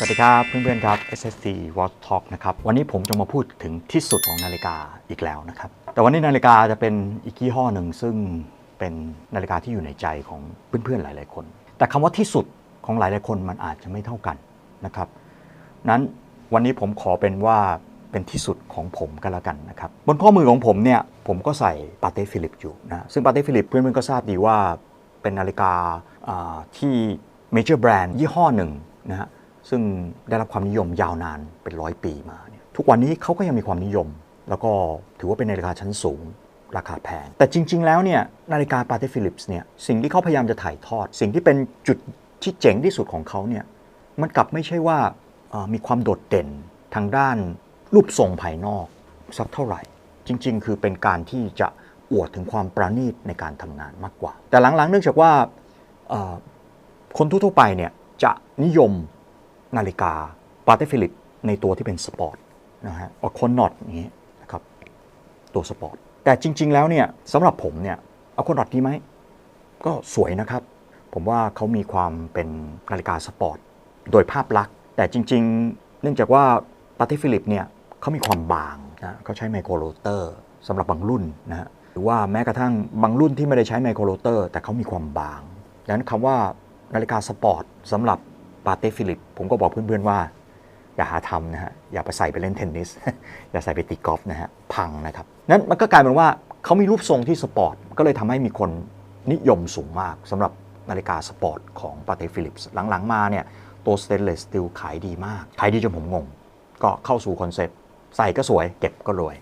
สวัสดีครับเพื่อนๆครับ SST Watch Talk นะครับวันนี้ผมจะมาพูดถึงที่สุดของนาฬิกาอีกแล้วนะครับ แต่วันนี้นาฬิกาจะเป็นอีกยี่ห้อหนึ่งซึ่งเป็นนาฬิกาที่อยู่ในใจของเพื่อนๆหลาย ๆ คน แต่คำว่าที่สุดของหลายๆคนมันอาจจะไม่เท่ากันนะครับนั้นวันนี้ผมขอเป็นว่าเป็นที่สุดของผมกันแล้วกันนะครับบนข้อมือของผมเนี่ยผมก็ใส่ปาเต้ฟิลิปอยู่นะซึ่งปาเต้ฟิลิปเพื่อนๆก็ทราบดีว่าเป็นนาฬิกาอ่าที่เมเจอร์แบรนด์ยี่ห้อหนึ่งนะฮะ ซึ่งได้รับความนิยมยาวนานเป็นร้อยปีมาเนี่ยทุกวันนี้เขาก็ยังมีความนิยม แล้วก็ถือว่าเป็นนาฬิกาชั้นสูง ราคาแพง แต่จริง ๆ แล้วเนี่ยนาฬิกาปาเตฟิลิปส์เนี่ยสิ่งที่เขาพยายามจะถ่ายทอด สิ่งที่เป็นจุดที่เจ๋งที่สุดของเขาเนี่ยมันกลับไม่ใช่ว่ามีความโดดเด่นทางด้านรูปทรงภายนอกสักเท่าไหร่ จริง ๆ คือเป็นการที่จะอวดถึงความประณีตในการทำงานมากกว่า แต่หลังๆ เนื่องจากว่าคนทั่วๆไปเนี่ยจะนิยม นาฬิกาปาเต้ฟิลิปในตัวที่เป็นสปอร์ตนะฮะอคอนนอตอย่างนี้นะครับตัวสปอร์ตแต่จริง ๆ แล้วเนี่ยสำหรับผมเนี่ยเอาคอนนอตดีไหมก็สวยนะครับ ผมว่าเขามีความเป็นนาฬิกาสปอร์ตโดยภาพลักษณ์ แต่จริง ๆ เนื่องจากว่าปาเต้ฟิลิปเนี่ยเขามีความบางนะเขาใช้ไมโครโรเตอร์สำหรับบางรุ่นนะฮะหรือว่าแม้กระทั่งบางรุ่นที่ไม่ได้ใช้ไมโครโรเตอร์แต่เขามีความบางดังนั้นคำว่านาฬิกาสปอร์ตสำหรับ ปาเต้ฟิลิป ผมก็บอกเพื่อนๆว่า อย่าหาทำนะฮะ อย่าไปใส่ไปเล่นเทนนิส อย่าใส่ไปตีกอล์ฟนะฮะ พังนะครับ นั้นมันก็กลายเป็นว่าเขามีรูปทรงที่สปอร์ต ก็เลยทำให้มีคนนิยมสูงมากสำหรับนาฬิกาสปอร์ตของปาเต้ฟิลิปหลังๆมาเนี่ยตัวสเตนเลสสตีลขายดีมาก ขายดีจนผมงง ก็เข้าสู่คอนเซ็ปต์ใส่ก็สวย เก็บก็รวย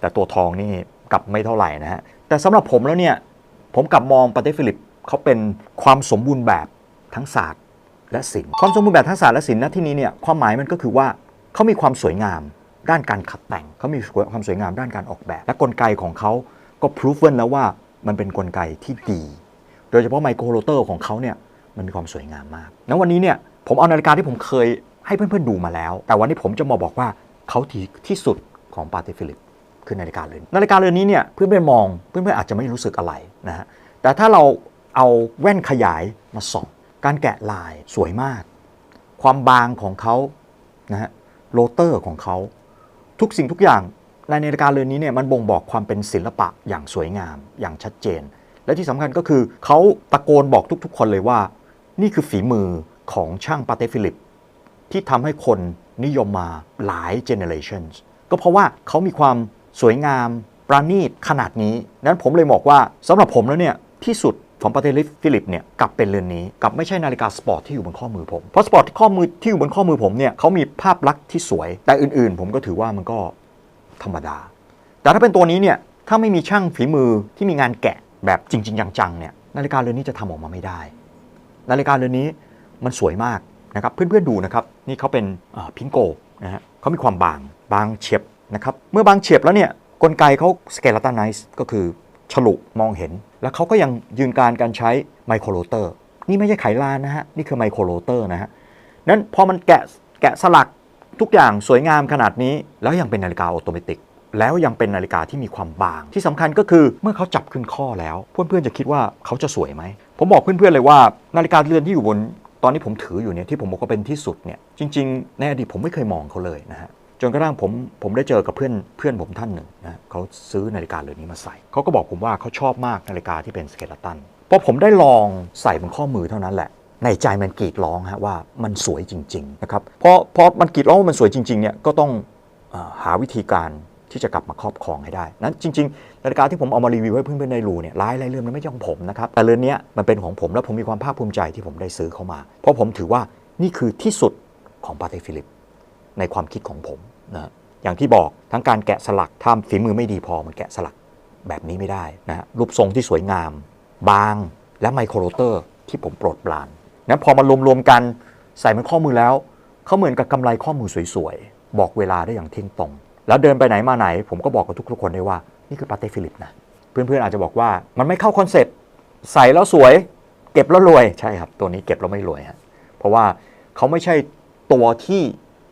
แต่ตัวทองนี่กลับไม่เท่าไหร่นะฮะ แต่สำหรับผมแล้วเนี่ย ผมกลับมองปาเต้ฟิลิปเขาเป็นความสมบูรณ์แบบทั้งศาสตร์ และศิลป์ความสมบูรณ์แบบทั้งศาสตร์และศิลป์ณที่นี้เนี่ยความหมายมันก็คือว่าเขามีความสวยงามด้านการขัดแต่งเขามีความสวยงามด้านการออกแบบ และกลไกของเขาก็พิสูจน์แล้วว่ามันเป็นกลไกที่ดี โดยเฉพาะไมโครโรเตอร์ของเขาเนี่ยมันมีความสวยงามมากแล้ววันนี้เนี่ยผมเอานาฬิกาที่ผมเคยให้เพื่อนๆดูมาแล้ว แต่วันนี้ผมจะมาบอกว่าเขาที่ที่สุดของปาต้ฟิลิปคือนาฬิกาเรือนนาฬิกาเรือนนี้เนี่ยเพื่อนๆมองเพื่อนๆอาจจะไม่รู้สึกอะไรนะฮะแต่ถ้าเราเอาแว่นขยายมาส่อง การแกะลายสวยมาก ความบางของเขานะฮะโรเตอร์ของเขา ทุกสิ่งทุกอย่างในนาฬิกาเรือนนี้เนี่ยมันบ่งบอกความเป็นศิลปะอย่างสวยงามอย่างชัดเจน และที่สำคัญก็คือเขาตะโกนบอกทุกๆ คนเลยว่า นี่คือฝีมือของช่างปาเตฟิลิป ที่ทำให้คนนิยมมาหลายเจเนอเรชันก็เพราะว่าเขามีความสวยงามประณีตขนาดนี้ นั้นผมเลยบอกว่าสำหรับผมแล้วเนี่ยที่สุด ของปาเต้ฟิลิปเนี่ยกลับเป็นเรือนนี้กลับไม่ใช่นาฬิกาสปอร์ตที่อยู่บนข้อมือผม เพราะสปอร์ตที่ข้อมือที่อยู่บนข้อมือผมเนี่ยเขามีภาพลักษณ์ที่สวย แต่อื่นๆ ผมก็ถือว่ามันก็ธรรมดา แต่ถ้าเป็นตัวนี้เนี่ยถ้าไม่มีช่างฝีมือที่มีงานแกะแบบจริง ๆ จังๆเนี่ยนาฬิกาเรือนนี้จะทำออกมาไม่ได้ นาฬิกาเรือนนี้มันสวยมากนะครับเพื่อนๆดูนะครับนี่เขาเป็นพิงโกนะฮะเขามีความบางบางเฉียบนะครับเมื่อบางเฉียบแล้วเนี่ยกลไกเขาสเกลตันไนซ์ก็คือ ฉลุมองเห็น แล้วเขาก็ยังยืนการการใช้ไมโครโรเตอร์ นี่ไม่ใช่ไขลานนะฮะ นี่คือไมโครโรเตอร์นะฮะนั้นพอมันแกะแกะสลักทุกอย่างสวยงามขนาดนี้ แล้วยังเป็นนาฬิกาออโตเมติกแล้วยังเป็นนาฬิกาที่มีความบาง ที่สำคัญก็คือเมื่อเขาจับขึ้นข้อแล้ว เพื่อนๆจะคิดว่าเขาจะสวยไหม ผมบอกเพื่อนๆเลยว่า นาฬิกาเรือนที่อยู่บนตอนนี้ผมถืออยู่เนี่ยที่ผมบอกว่าเป็นที่สุดเนี่ยจริง ๆ ในอดีตผมไม่เคยมองเขาเลยนะฮะ จนกระทั่งผมผมได้เจอกับเพื่อนเพื่อนผมท่านหนึ่งนะเขาซื้อนาฬิกาเรือนนี้มาใส่เขาก็บอกผมว่าเขาชอบมากนาฬิกาที่เป็นสเกลตันพอผมได้ลองใส่บนข้อมือเท่านั้นแหละ ในใจมันกรีดร้องฮะว่ามันสวยจริง ๆ นะครับพอพอมันกรีดร้องว่ามันสวยจริง ๆ เนี่ยก็ต้องอหาวิธีการที่จะกลับมาครอบครองให้ได้นั้นจริงๆนาฬิกาที่ผมเอามารีวิวให้เพื่อนๆได้รู้เนี่ยหลายหลายเรื่องมันไม่ใช่ของผมนะครับแต่เรือนเนี้ยมันเป็นของผมและผมมีความภาคภูมิใจที่ผมได้ซื้อเข้ามา เพราะผมถือว่านี่คือที่สุดของปาเตฟิลิปในความคิดของผม นะอย่างที่บอกทั้งการแกะสลักถ้าฝีมือไม่ดีพอมันแกะสลักแบบนี้ไม่ได้นะฮะรูปทรงที่สวยงาม บางและไมโครโรเตอร์ที่ผมโปรดปรานนั้นพอมารวมๆกันใส่มันข้อมือแล้วเขาเหมือนกับกำไรข้อมือสวยๆ บอกเวลาได้อย่างเที่ยงตรง แล้วเดินไปไหนมาไหน ผมก็บอกกับทุกๆคนได้ว่านี่คือปาเต้ฟิลิปนะ เพื่อนๆอาจจะบอกว่ามันไม่เข้าคอนเซ็ปต์ใส่แล้วสวย เก็บแล้วรวยใช่ครับ ตัวนี้เก็บแล้วไม่รวยฮะเพราะว่าเขาไม่ใช่ตัวที่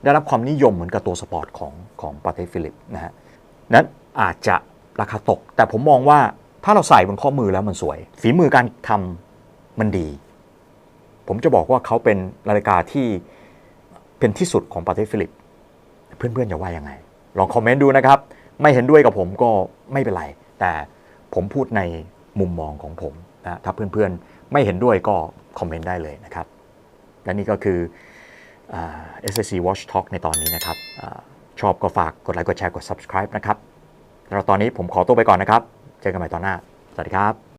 ได้รับความนิยมเหมือนกับตัวสปอร์ตของของปาเต้ฟิลิปนะฮะนั้นอาจจะราคาตก แต่ผมมองว่าถ้าเราใส่บนข้อมือแล้วมันสวย ฝีมือการทำมันดี ผมจะบอกว่าเขาเป็นนาฬิกาที่เป็นที่สุดของประเทศฟิลิป เพื่อนๆจะว่ายังไง ลองคอมเมนต์ดูนะครับ ไม่เห็นด้วยกับผมก็ไม่เป็นไร แต่ผมพูดในมุมมองของผมนะถ้าเพื่อนๆไม่เห็นด้วยก็คอมเมนต์ได้เลยนะครับ และนี่ก็คือ อ่า SSC Watch Talk ในตอนนี้นะครับอชอบก็ฝากกดไลค์กดแชร์กด subscribe นะครับแล้วตอนนี้ผมขอตัวไปก่อนนะครับ เจอกันใหม่ตอนหน้า สวัสดีครับ